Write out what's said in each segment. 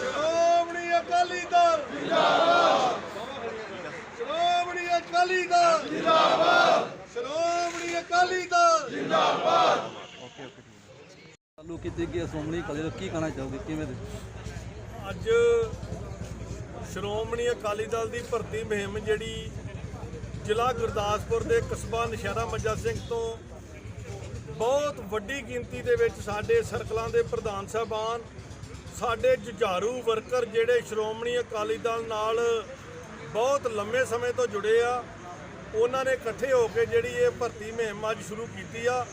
ਸ਼੍ਰੋਮਣੀ ਅਕਾਲੀ ਦਲ ਜਿੰਦਾਬਾਦ। ਸ਼੍ਰੋਮਣੀ ਅਕਾਲੀ ਦਲ ਜਿੰਦਾਬਾਦ। ਸ਼੍ਰੋਮਣੀ ਅਕਾਲੀ ਦਲ ਚਾਲੂ ਕੀਤੀ ਗਈ ਸ਼੍ਰੋਮਣੀ ਅਕਾਲੀ ਦਲ ਕੀ ਕਹਿਣਾ ਚਾਹੋਗੇ? ਕਿਵੇਂ ਦੇ? ਅੱਜ ਸ਼੍ਰੋਮਣੀ ਅਕਾਲੀ ਦਲ ਦੀ ਭਰਤੀ ਮੁਹਿੰਮ ਜਿਹੜੀ ਜ਼ਿਲ੍ਹਾ ਗੁਰਦਾਸਪੁਰ ਦੇ ਕਸਬਾ ਨਸ਼ਹਿਰਾ ਮੱਜਾ ਸਿੰਘ ਤੋਂ ਬਹੁਤ ਵੱਡੀ ਗਿਣਤੀ ਦੇ ਵਿੱਚ ਸਾਡੇ ਸਰਕਲਾਂ ਦੇ ਪ੍ਰਧਾਨ ਸਾਹਿਬਾਨ, ਸਾਡੇ ਜੁਝਾਰੂ ਵਰਕਰ ਜਿਹੜੇ ਸ਼੍ਰੋਮਣੀ ਅਕਾਲੀ ਦਲ ਨਾਲ ਬਹੁਤ ਲੰਮੇ ਸਮੇਂ ਤੋਂ ਜੁੜੇ ਆ, ਉਹਨਾਂ ਨੇ ਇਕੱਠੇ ਹੋ ਕੇ ਜਿਹੜੀ ਇਹ ਭਰਤੀ ਮੁਹਿੰਮ ਅੱਜ ਸ਼ੁਰੂ ਕੀਤੀ ਆ।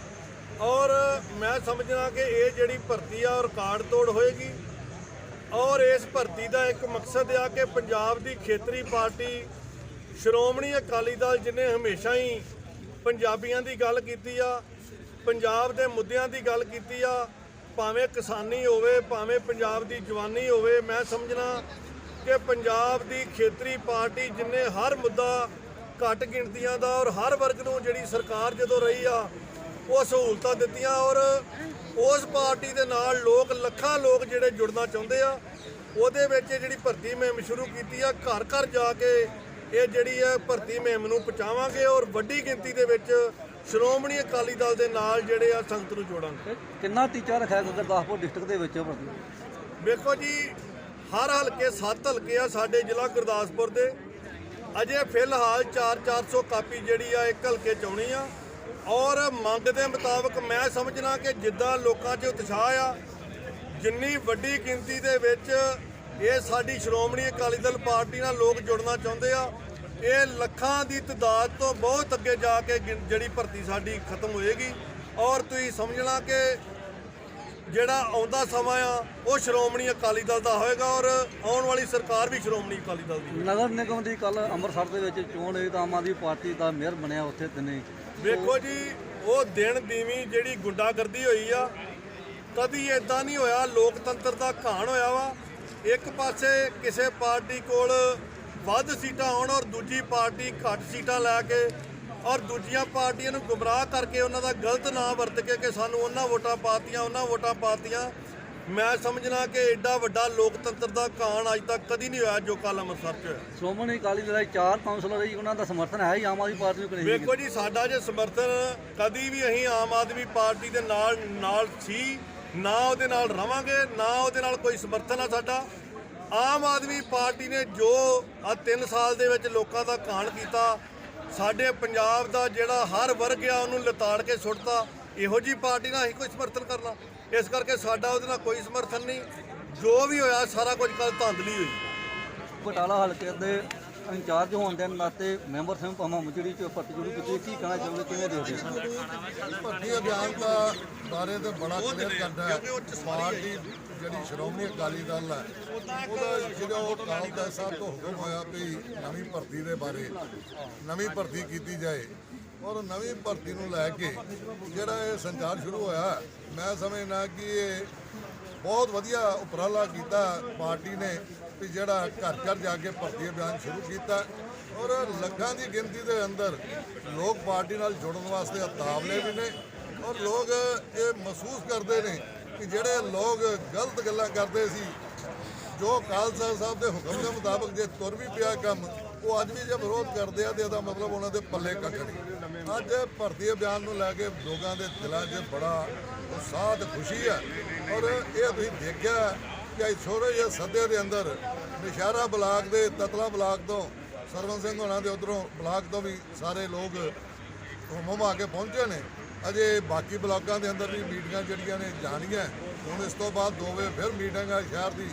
ਔਰ ਮੈਂ ਸਮਝਣਾ ਕਿ ਇਹ ਜਿਹੜੀ ਭਰਤੀ ਆ, ਉਹ ਰਿਕਾਰਡ ਤੋੜ ਹੋਏਗੀ। ਔਰ ਇਸ ਭਰਤੀ ਦਾ ਇੱਕ ਮਕਸਦ ਆ ਕਿ ਪੰਜਾਬ ਦੀ ਖੇਤਰੀ ਪਾਰਟੀ, ਸ਼੍ਰੋਮਣੀ ਅਕਾਲੀ ਦਲ ਜਿਹਨੇ ਹਮੇਸ਼ਾ ਹੀ ਪੰਜਾਬੀਆਂ ਦੀ ਗੱਲ ਕੀਤੀ ਆ ਪੰਜਾਬ ਦੇ ਮੁੱਦਿਆਂ ਦੀ ਗੱਲ ਕੀਤੀ ਆ, ਭਾਵੇਂ ਕਿਸਾਨੀ ਹੋਵੇ, ਭਾਵੇਂ ਪੰਜਾਬ ਦੀ ਜਵਾਨੀ ਹੋਵੇ, ਮੈਂ ਸਮਝਣਾ ਕਿ ਪੰਜਾਬ ਦੀ ਖੇਤਰੀ ਪਾਰਟੀ ਜਿਹਨੇ ਹਰ ਮੁੱਦਾ ਘੱਟ ਗਿਣਤੀਆਂ ਦਾ ਔਰ ਹਰ ਵਰਗ ਨੂੰ ਜਿਹੜੀ ਸਰਕਾਰ ਜਦੋਂ ਰਹੀ ਆ, ਉਹ ਸਹੂਲਤਾਂ ਦਿੱਤੀਆਂ ਔਰ ਉਸ ਪਾਰਟੀ ਦੇ ਨਾਲ ਲੋਕ, ਲੱਖਾਂ ਲੋਕ ਜਿਹੜੇ ਜੁੜਨਾ ਚਾਹੁੰਦੇ ਆ, ਉਹਦੇ ਵਿੱਚ ਇਹ ਜਿਹੜੀ ਭਰਤੀ ਮੁਹਿੰਮ ਸ਼ੁਰੂ ਕੀਤੀ ਆ ਘਰ ਘਰ ਜਾ ਕੇ ਇਹ ਜਿਹੜੀ ਹੈ ਭਰਤੀ ਮੁਹਿੰਮ ਨੂੰ ਪਹੁੰਚਾਵਾਂਗੇ ਔਰ ਵੱਡੀ ਗਿਣਤੀ ਦੇ ਵਿੱਚ ਸ਼੍ਰੋਮਣੀ ਅਕਾਲੀ ਦਲ ਦੇ ਨਾਲ ਜਿਹੜੇ ਆ ਸੰਗਤ ਨੂੰ ਜੋੜਾਂਗੇ ਤੇ ਕਿੰਨਾ ਟੀਚਾ ਰੱਖਿਆ ਗੁਰਦਾਸਪੁਰ ਡਿਸਟ੍ਰਿਕਟ ਦੇ ਵਿੱਚ ਭਰਤੀ ਵੇਖੋ ਜੀ ਹਰ ਹਲਕੇ 7 ਹਲਕੇ ਆ ਸਾਡੇ ਜ਼ਿਲ੍ਹਾ ਗੁਰਦਾਸਪੁਰ ਦੇ। ਅਜੇ ਫਿਲਹਾਲ 4-400 ਕਾਪੀ ਜਿਹੜੀ ਆ ਇੱਕ ਹਲਕੇ ਚ ਆਉਣੀ ਆ। ਔਰ ਮੰਗ ਦੇ ਮੁਤਾਬਕ ਮੈਂ ਸਮਝਣਾ ਕਿ ਜਿੱਦਾਂ ਲੋਕਾਂ 'ਚ ਉਤਸ਼ਾਹ ਆ ਜਿੰਨੀ ਵੱਡੀ ਗਿਣਤੀ ਦੇ ਵਿੱਚ ਇਹ ਸਾਡੀ ਸ਼੍ਰੋਮਣੀ ਅਕਾਲੀ ਦਲ ਪਾਰਟੀ ਨਾਲ ਲੋਕ ਜੁੜਨਾ ਚਾਹੁੰਦੇ ਆ। ਇਹ ਲੱਖਾਂ ਦੀ ਤਦਾਦ ਤੋਂ ਬਹੁਤ ਅੱਗੇ ਜਾ ਕੇ ਜਿਹੜੀ ਭਰਤੀ ਸਾਡੀ ਖਤਮ ਹੋਏਗੀ। ਔਰ ਤੁਸੀਂ ਸਮਝਣਾ ਕਿ ਜਿਹੜਾ ਆਉਂਦਾ ਸਮਾਂ ਆ ਉਹ ਸ਼੍ਰੋਮਣੀ ਅਕਾਲੀ ਦਲ ਦਾ ਹੋਏਗਾ ਔਰ ਆਉਣ ਵਾਲੀ ਸਰਕਾਰ ਵੀ ਸ਼੍ਰੋਮਣੀ ਅਕਾਲੀ ਦਲ ਦੀ ਨਗਰ ਨਿਗਮ ਦੀ ਕੱਲ ਅੰਮ੍ਰਿਤਸਰ ਦੇ ਵਿੱਚ ਚੋਣ ਹੋਈ ਤਾਂ ਆਮ ਆਦਮੀ ਪਾਰਟੀ ਦਾ ਮੇਅਰ ਬਣਿਆ ਉੱਥੇ ਦਿਨੇ। ਵੇਖੋ ਜੀ ਉਹ ਦਿਨ ਦੀਵੀ ਜਿਹੜੀ ਗੁੰਡਾਗਰਦੀ ਹੋਈ ਆ ਕਦੀ ਇਦਾਂ ਨਹੀਂ ਹੋਇਆ ਲੋਕਤੰਤਰ ਦਾ ਘਾਣ ਹੋਇਆ ਵਾ। ਇੱਕ ਪਾਸੇ ਕਿਸੇ ਪਾਰਟੀ ਕੋਲ ਵੱਧ ਸੀਟਾਂ ਹੋਣ ਔਰ ਦੂਜੀ ਪਾਰਟੀ ਘੱਟ ਸੀਟਾਂ ਲੈ ਕੇ ਔਰ ਦੂਜੀਆਂ ਪਾਰਟੀਆਂ ਨੂੰ ਗੁੰਮਰਾਹ ਕਰਕੇ ਉਹਨਾਂ ਦਾ ਗਲਤ ਨਾਮ ਵਰਤ ਕੇ ਕਿ ਸਾਨੂੰ ਉਹਨਾਂ ਵੋਟਾਂ ਪਾਤੀਆਂ ਉਹਨਾਂ ਵੋਟਾਂ ਪਾਤੀਆਂ। ਮੈਂ ਸਮਝਣਾ ਕਿ ਐਡਾ ਵੱਡਾ ਲੋਕਤੰਤਰ ਦਾ ਘਾਣ ਅੱਜ ਤੱਕ ਕਦੀ ਨਹੀਂ ਹੋਇਆ ਜੋ ਕੱਲ ਅੰਮ੍ਰਿਤਸਰ 'ਚ ਹੋਇਆ। ਸ਼੍ਰੋਮਣੀ ਅਕਾਲੀ ਦਲ ਦੇ ਚਾਰ ਕਾਉਂਸਲਰ ਰਹੀ ਉਹਨਾਂ ਦਾ ਸਮਰਥਨ ਹੈ ਹੀ ਆਮ ਆਦਮੀ ਪਾਰਟੀ ਨੂੰ ਕਿ ਨਹੀਂ? ਵੇਖੋ ਜੀ ਸਾਡਾ ਜੇ ਸਮਰਥਨ ਕਦੀ ਵੀ ਅਸੀਂ ਆਮ ਆਦਮੀ ਪਾਰਟੀ ਦੇ ਨਾਲ ਨਾਲ ਸੀ ਨਾ ਉਹਦੇ ਨਾਲ ਰਵਾਂਗੇ ਨਾ ਉਹਦੇ ਨਾਲ ਕੋਈ ਸਮਰਥਨ ਆ ਸਾਡਾ। ਆਮ ਆਦਮੀ ਪਾਰਟੀ ਨੇ ਜੋ ਆ 3 ਸਾਲ ਦੇ ਵਿੱਚ ਲੋਕਾਂ ਦਾ ਕਾਣ ਕੀਤਾ, ਸਾਡੇ ਪੰਜਾਬ ਦਾ ਜਿਹੜਾ ਹਰ ਵਰਗ ਆ ਉਹਨੂੰ ਲਤਾੜ ਕੇ ਸੁੱਟਤਾ, ਇਹੋ ਜੀ ਪਾਰਟੀ ਨਾਲ ਅਸੀਂ ਕੋਈ ਸਮਰਥਨ ਕਰਨਾ। ਇਸ ਕਰਕੇ ਸਾਡਾ ਉਹਦੇ ਨਾਲ ਕੋਈ ਸਮਰਥਨ ਨਹੀਂ। ਜੋ ਵੀ ਹੋਇਆ, ਸਾਰਾ ਕੁਝ ਕੱਲ ਧਾਂਦਲੀ ਹੋਈ। ਬਟਾਲਾ ਹਲਕੇ ਦੇ ਇੰਚਾਰਜ ਹੋਣ ਦੇ ਨਾਤੇ ਮੈਂਬਰ ਸਿੰਘ ਭਾਮਾ ਮੁਚੜੀ ਚ ਸ਼ੁਰੂ ਕੀਤੀ ਕੀ ਕਹਿਣਾ ਚਾਹੋਗੇ? ਕਿਵੇਂ ਦੇਖਦੇ ਭਰਤੀ ਅਭਿਆਨ ਦਾ ਬਾਰੇ ਤੇ ਬੜਾ ਕਲੀਅਰ ਕਰਦਾ ਹੈ ਪਾਰਟੀ ਜਿਹੜੀ ਸ਼੍ਰੋਮਣੀ ਅਕਾਲੀ ਦਲ ਹੈ ਉਹਦਾ ਜਦੋਂ ਅਕਾਲ ਤਖਤ ਸਾਹਿਬ ਤੋਂ ਹੁਕਮ ਹੋਇਆ ਵੀ ਨਵੀਂ ਭਰਤੀ ਦੇ ਬਾਰੇ ਨਵੀਂ ਭਰਤੀ ਕੀਤੀ ਜਾਏ। ਔਰ ਨਵੀਂ ਭਰਤੀ ਨੂੰ ਲੈ ਕੇ ਜਿਹੜਾ ਇਹ ਸੰਚਾਰ ਸ਼ੁਰੂ ਹੋਇਆ ਮੈਂ ਸਮਝਦਾ ਕਿ ਇਹ ਬਹੁਤ ਵਧੀਆ ਉਪਰਾਲਾ ਕੀਤਾ ਪਾਰਟੀ ਨੇ। ਵੀ ਜਿਹੜਾ ਘਰ ਘਰ ਜਾ ਕੇ ਭਰਤੀ ਅਭਿਆਨ ਸ਼ੁਰੂ ਕੀਤਾ ਔਰ ਲੱਖਾਂ ਦੀ ਗਿਣਤੀ ਦੇ ਅੰਦਰ ਲੋਕ ਪਾਰਟੀ ਨਾਲ ਜੁੜਨ ਵਾਸਤੇ ਉਤਾਵਲੇ ਵੀ ਨੇ ਔਰ ਲੋਕ ਇਹ ਮਹਿਸੂਸ ਕਰਦੇ ਨੇ ਕਿ ਜਿਹੜੇ ਲੋਕ ਗਲਤ ਗੱਲਾਂ ਕਰਦੇ ਸੀ, ਜੋ ਖਾਲਸਾ ਸਾਹਿਬ ਦੇ ਹੁਕਮ ਦੇ ਮੁਤਾਬਕ ਜੇ ਤੁਰ ਵੀ ਪਿਆ ਕੰਮ, ਉਹ ਅੱਜ ਵੀ ਜੇ ਵਿਰੋਧ ਕਰਦੇ ਆ ਤੇ ਇਹਦਾ ਮਤਲਬ ਉਹਨਾਂ ਦੇ ਪੱਲੇ ਕੱਖ ਨਹੀਂ ਅੱਜ ਭਰਤੀ ਅਭਿਆਨ ਨੂੰ ਲੈ ਕੇ ਲੋਕਾਂ ਦੇ ਦਿਲਾਂ 'ਚ ਬੜਾ ਉਤਸ਼ਾਹ ਤੇ ਖੁਸ਼ੀ ਹੈ ਔਰ ਇਹ ਤੁਸੀਂ ਦੇਖਿਆ ਕਿ ਅੱਜ ਛੋਟੇ ਜਿਹੇ ਸੱਦੇ ਦੇ ਅੰਦਰ ਨਿਸ਼ਾਰਾ ਬਲਾਕ ਦੇ ਤਤਲਾ ਬਲਾਕ ਤੋਂ ਸਰਵਨ ਸਿੰਘ ਹੋਣਾ ਦੇ ਉਧਰੋਂ ਬਲਾਕ ਤੋਂ ਵੀ ਸਾਰੇ ਲੋਕ ਹੁਮਮ ਆ ਕੇ ਪਹੁੰਚੇ ਨੇ। ਅਜੇ ਬਾਕੀ ਬਲਾਕਾਂ ਦੇ ਅੰਦਰ ਵੀ ਮੀਟਿੰਗਾਂ ਜਿਹੜੀਆਂ ਨੇ ਜਾਣੀਆਂ ਹੁਣ ਇਸ ਤੋਂ ਬਾਅਦ ਦੋ ਵਜੇ ਫਿਰ ਮੀਟਿੰਗ ਆ ਸ਼ਹਿਰ ਦੀ,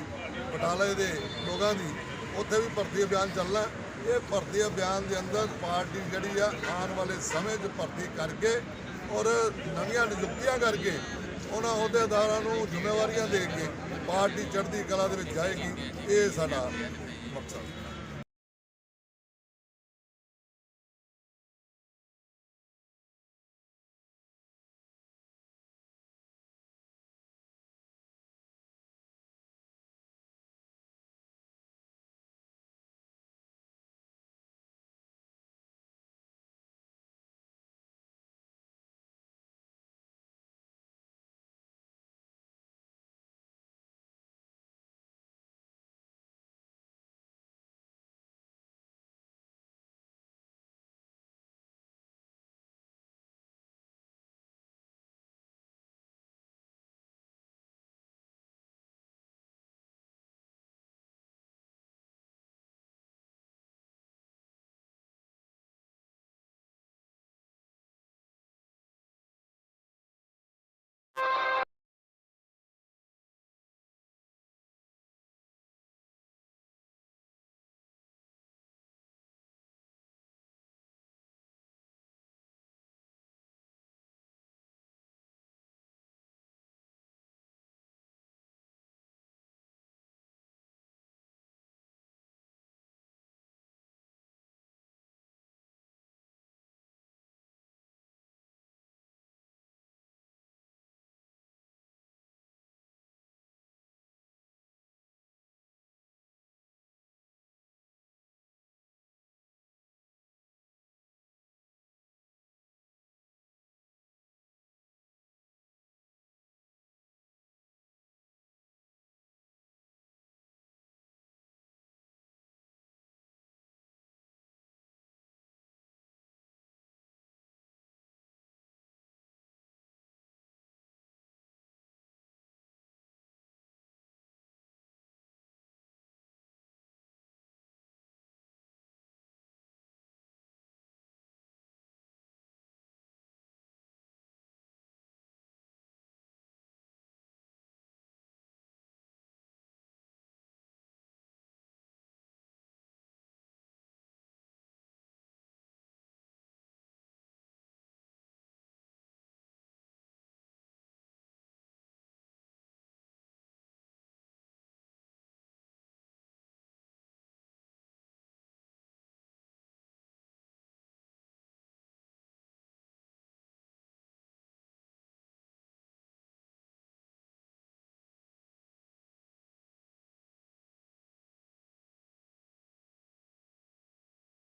ਬਟਾਲੇ ਦੇ ਲੋਕਾਂ ਦੀ। ਉੱਥੇ ਵੀ ਭਰਤੀ ਅਭਿਆਨ ਚੱਲਣਾ। ਇਹ ਭਰਤੀ ਅਭਿਆਨ ਦੇ ਅੰਦਰ ਪਾਰਟੀ ਜਿਹੜੀ ਆ, ਆਉਣ ਵਾਲੇ ਸਮੇਂ 'ਚ ਭਰਤੀ ਕਰਕੇ ਔਰ ਨਵੀਆਂ ਨਿਯੁਕਤੀਆਂ ਕਰਕੇ ਉਹਨਾਂ ਅਹੁਦੇਦਾਰਾਂ ਨੂੰ ਜ਼ਿੰਮੇਵਾਰੀਆਂ ਦੇ ਕੇ ਪਾਰਟੀ ਚੜ੍ਹਦੀ ਕਲਾ ਦੇ ਵਿੱਚ ਜਾਏਗੀ ਇਹ ਸਾਡਾ ਮਕਸਦ